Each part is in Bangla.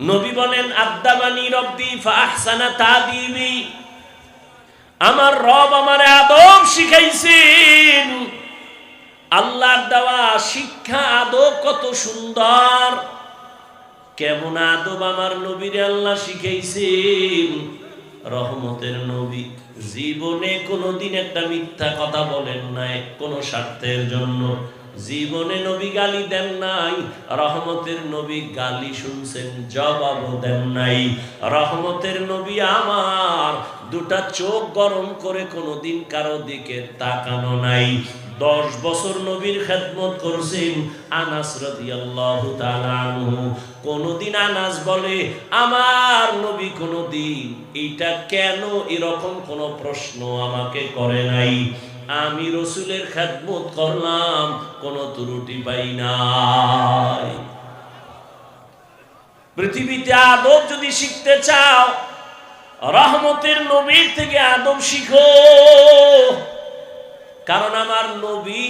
নবী বলেন, আদাবানি রব্বি, ফাহসানা তাদিবি। আমার রব আমারে আদব শিখাইছেন। আল্লাহর দেওয়া শিক্ষা আদব কত সুন্দর। কেমন আদব আমার নবীর আল্লাহ শিখাইছেন। রহমতের নবী, জীবনে কোনোদিন একটা মিথ্যা কথা বলেন নাই, কোনো স্বার্থের জন্য। জীবনে নবী গালি দেন নাই, রহমতের নবী গালি শুনছেন, জবাবও দেন নাই। রহমতের নবী আমার দুটা চোখ গরম করে কোনোদিন কারও দিকে তাকানো নাই। দশ বছর নবীর খেদমত করছেন আনাস কোনদিন আনাস বলে, আমার নবী কোনদিন এটা কেন এরকম কোন প্রশ্ন আমাকে করে নাই? আমি রসুলের খেদমত করলাম, কোন ত্রুটি পাই নাই। পৃথিবীতে আদব যদি শিখতে চাও, রহমতের নবীর থেকে আদব শিখো। কারণ আমার নবী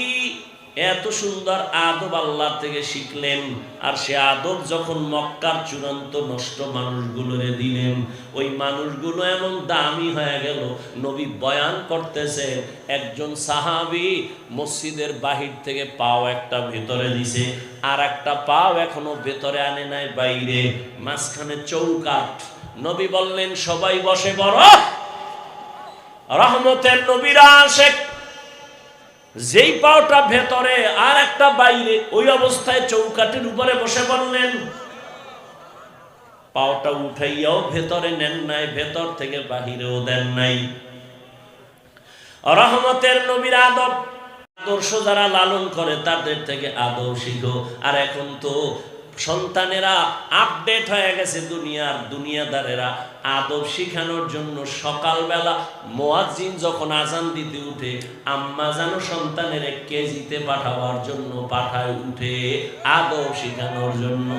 এত সুন্দর আদব আল্লাহ থেকে শিখলেন, আর সে আদব যখন মক্কার চূড়ান্ত নষ্ট মানুষগুলোরে দিলেন, ওই মানুষগুলো এমন দামি হয়ে গেল। নবী বয়ান করতেছে একজন সাহাবি মসজিদের বাহির থেকে পাও একটা ভেতরে দিছে আর একটা পাও এখনও ভেতরে আনে নাই বাইরে, মাঝখানে চৌকাঠ। নবী বললেন, সবাই বসে বড় রহমতের নবীরা শেখ যেই পাওটা ভেতরে আর একটা বাইরে, ওই অবস্থায় চৌকাটির উপরে বসে পড়লেন। পাওটা উঠাইয়াও ভেতরে নেন নাই, ভেতর থেকে বাহিরেও দেন নাই। রহমতের নবীর আদব, আদর্শ যারা লালন করে, তাদের থেকে আদব আর এখন তো সন্তানেরা আপডেট হয়ে গেছে দুনিয়ার দুনিয়াদারেরা। আদব শিখানোর জন্য সকালবেলা মোয়াজিন যখন আজান দিতে উঠে, আম্মা যেন সন্তানের কেজিতে পাঠাবার জন্য পাঠায় উঠে আদব শিখানোর জন্য।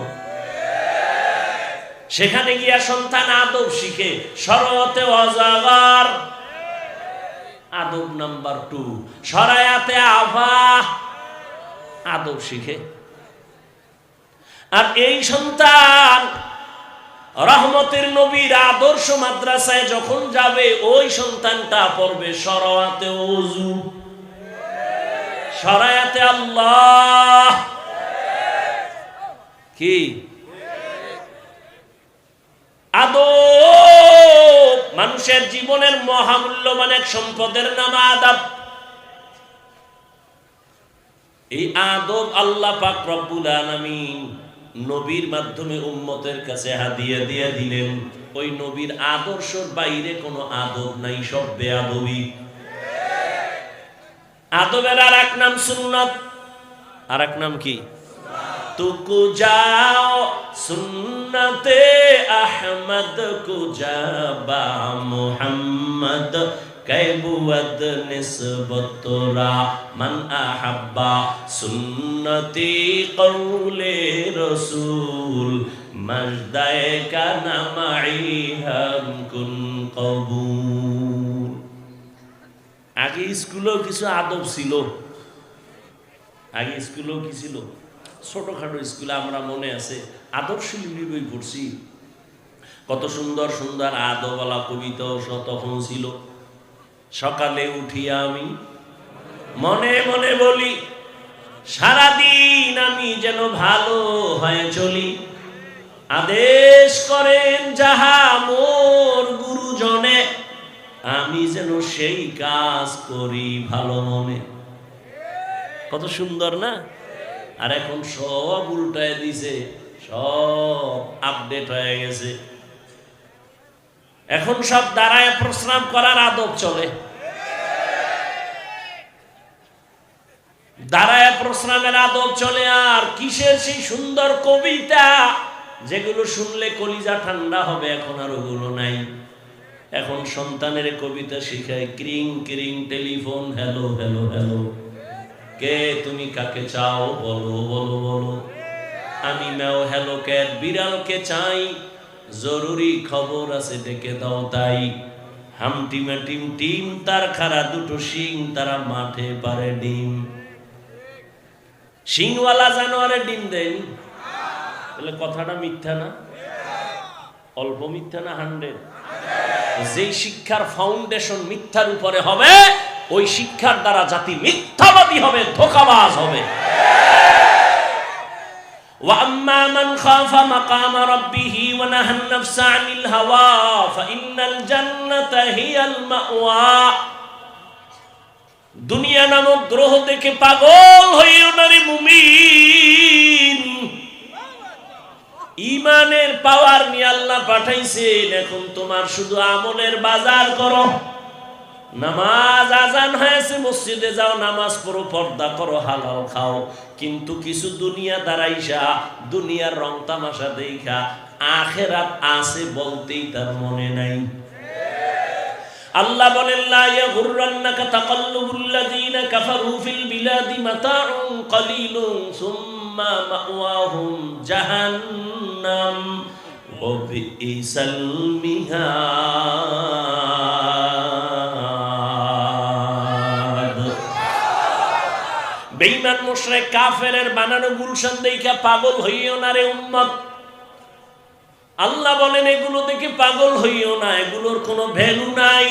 সেখানে গিয়া সন্তান আদব শিখে সরতে অজাগার আদব নাম্বার টু সরায়াতে আভা আদব শিখে। আর এই সন্তান রহমতের নবীর আদর্শ মাদ্রাসায় যখন যাবে, ওই সন্তানটা পড়বে সরাতে অজু সরায়াতে আল্লাহ। কি? মানুষের জীবনের মহামূল্যবান এক সম্পদের নাম আদাব। এই আদব আল্লাহ পাক রব্বুল আলামিন নবীর মাধ্যমে উম্মতের কাছে হাদিয়া দিয়ে দিলেন, ওই নবীর আদর্শর বাইরে কোনো আদব নাই, সব বেআবি। আদবের আর এক নাম সুন্নত। আর এক নাম কি? তুকু যাও, সুন্নতে আহমদ কুজাবা মুহাম্মদ। আগে স্কুলেও কিছু আদব ছিল। আগে স্কুলেও কি ছিল? ছোটখাটো স্কুলে আমরা মনে আছে আদর্শ বই পড়ছি। কত সুন্দর সুন্দর আদবওয়ালা কবিতাও তখন ছিল। সকালে উঠিয়া আমি, মনে মনে বলি, সারাদিন আমি যেন ভালো হয়ে চলি। আদেশ করেন যাহা মোর গুরুজনে, আমি যেন সেই কাজ করি ভালো মনে। কত সুন্দর না? আর এখন সব উল্টায় দিছে, সব আপডেট হয়ে গেছে। এখন সব দাঁড়ায় প্রস্রাব করার আদব চলে। দাঁড়ায় প্রস্রাবের আদব চলে আর কিসের সেই সুন্দর কবিতা? যেগুলো শুনলে কলিজা ঠান্ডা হবে, এখন আর ওগুলো নাই। এখন সন্তানের কবিতা শিখায়, ক্রিং ক্রিং, টেলিফোন, হ্যালো হ্যালো হ্যালো। কে তুমি কাকে চাও? বলো বলো বলো। আমি ম্যাও হ্যালো ক্যাট বিড়ালকে চাই, জরুরি খবর আছে ডেকে দাও তাই। হামটিমা, টিম টিম, তার খারা দুটো শিং, তারা মাঠে পারে ডিম। শিংওয়ালা জানোয়ারে ডিম দেন তাহলে কথাটা মিথ্যা না অল্প মিথ্যা না হান্ড্রেড যেই শিক্ষার ফাউন্ডেশন মিথ্যার উপরে হবে ওই শিক্ষার দ্বারা জাতি মিথ্যাবাদী হবে ধোকাবাজ হবে وأما من خاف مقام ربه ونهى النفس عن الهوى فإن الجنة هي المأوى দুনিয়া নামক গ্রহ দেখে পাগল হইও না রে মুমিন। ইমানের পাওয়ার নিয়ে আল্লাহ পাঠাইছেন, এখন তোমার শুধু আমলের বাজার করো। নামাজ আজান হয়েছে মসজিদে যাও, নামাজ পড়ো, পর্দা করো হালাল খাও। কিন্তু কিছু দুনিয়া দাঁড়াইসা, দুনিয়ার রং তামাশা দেখা আখেরাত আছে বলতেই তার মনে নাই। আল্লাহ বলেন, লা ইয়াগুররান্নাকা তাকাল্লুবুল্লাযীনা কাফারু ফিল বিলাদি মাতাউন কলিলুন সুম্মা মাওয়াহুম জাহান্নাম ওয়া বিইসাল মিহাদ. বেঈমান মুশরিক কাফেরের বানানো গুলশান দেইখা পাগল হইও না রে উম্মত। আল্লাহ বলেন, এগুলো দেখে পাগল হইও না, এগুলোর কোনো ভ্যালু নাই।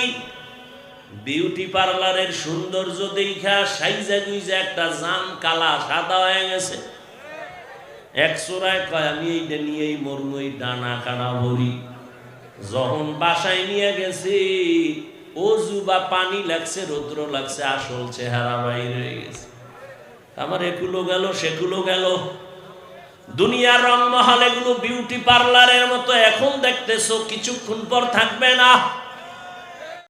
বিউটি পার্লারের সৌন্দর্য দেখা সাইজা গুইজা একটা জান কালা সাদা হয়ে গেছে। এক চোরায় কয়, আমি এইটা নিয়েই মরমু, এই ডানা কানা ভরি। যখন বাসায় নিয়ে গেছি, অজু বা পানি লাগছে, রৌদ্র লাগছে, আসল চেহারা বাইরে হয়ে গেছে। আমার এগুলো গেল সেগুলো গেল। দুনিয়ার রংমহল এগুলো বিউটি পার্লারের মতো এখন দেখতেছো কিছুক্ষণ পর থাকবে না।